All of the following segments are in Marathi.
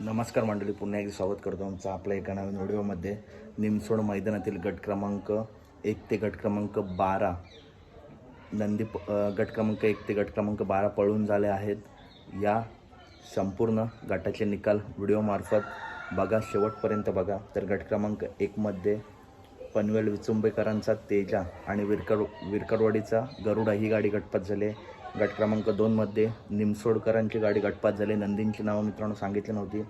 नमस्कार मंडळी पुन्हा एकदा स्वागत करतो आमचं आपल्या एका नवीन व्हिडिओमध्ये. निमसोड मैदानातील गट क्रमांक एक ते गट क्रमांक बारा. नंदी प- गट क्रमांक एक ते गट क्रमांक बारा पळून झाले आहेत. या संपूर्ण गटाचे निकाल व्हिडिओमार्फत बघा. शेवटपर्यंत बघा. तर गट क्रमांक एकमध्ये पनवेल विचुंबेकरांचा तेजा आणि विरकर विरकरवाडीचा गरुडा ही गाडी गटपात झाली गट क्रमांक दोनमध्ये निमसोडकरांची गाडी गटपात झाली नंदींची नावं मित्रांनो सांगितली नव्हती.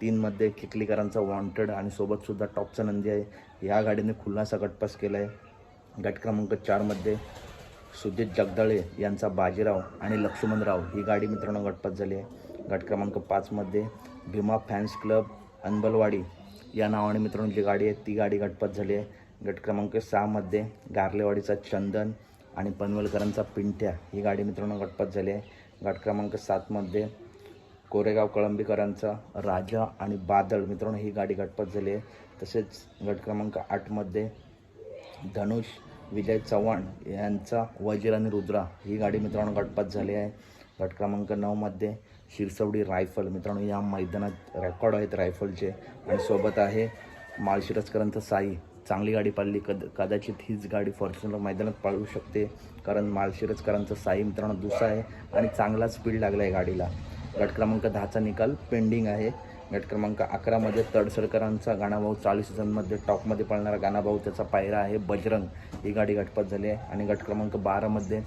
तीनमध्ये किकलीकरांचा वॉन्टेड आणि सोबतसुद्धा टॉपचा नंदी आहे. या गाडीने खुलासा गटपास केला आहे गट क्रमांक चारमध्ये सुजित जगदाळे यांचा बाजीराव आणि लक्ष्मणराव ही गाडी मित्रांनो गटपात झाली आहे. गट क्रमांक पाचमध्ये भीमा फॅन्स क्लब अनबलवाडी या नावाने मित्रांनो जी गाडी आहे ती गाडी गटपत झाली आहे. गट क्रमांक सहामध्ये गारलेवाडीचा चंदन आणि पनवेलकरांचा पिंट्या ही गाडी मित्रांनो गटपत झाली आहे. गट क्रमांक सातमध्ये कोरेगाव कळंबीकरांचा राजा आणि बादल मित्रांनो ही गाडी गटपत झाली आहे. तसेच गट क्रमांक आठमध्ये धनुष विजय चव्हाण यांचा वजीर आणि रुद्रा ही गाडी मित्रांनो गटपत झाली आहे. गट क्रमांक नऊमध्ये शिरसवडी रायफल. मित्रांनो या मैदानात रेकॉर्ड आहेत रायफलचे. आणि सोबत आहे माळशिरसकरांचं साई. चांगली गाडी पाळली कद कदाचित हीच गाडी फॉर्च्युनर मैदानात पाळू शकते. कारण माळशिरसकरांचं साई मित्रांनो दुसरा आहे आणि चांगला स्पीड लागला आहे गाडीला. गट क्रमांक दहाचा निकाल पेंडिंग आहे. गट क्रमांक अकरामध्ये तडसरकरांचा गाणाभाऊ चाळीस जणमध्ये टॉपमध्ये पळणारा गाणाभाऊ त्याचा पायरा आहे बजरंग. ही गाडी गटपात झाली आहे. आणि गट क्रमांक बारामध्ये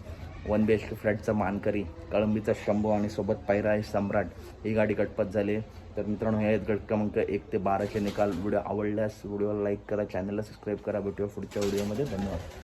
वन बी एच के फ्लॅटचा मानकरी कळंबीचा शंभू आणि सोबत पायरा आहे सम्राट. ही गाडी गटपत झाली तर मित्रांनो हे आहेत गट क्रमांक एक ते बाराचे निकाल. व्हिडिओ आवडल्यास व्हिडिओला लाईक करा चॅनलला सबस्क्राईब करा. भेटूया पुढच्या व्हिडिओमध्ये धन्यवाद.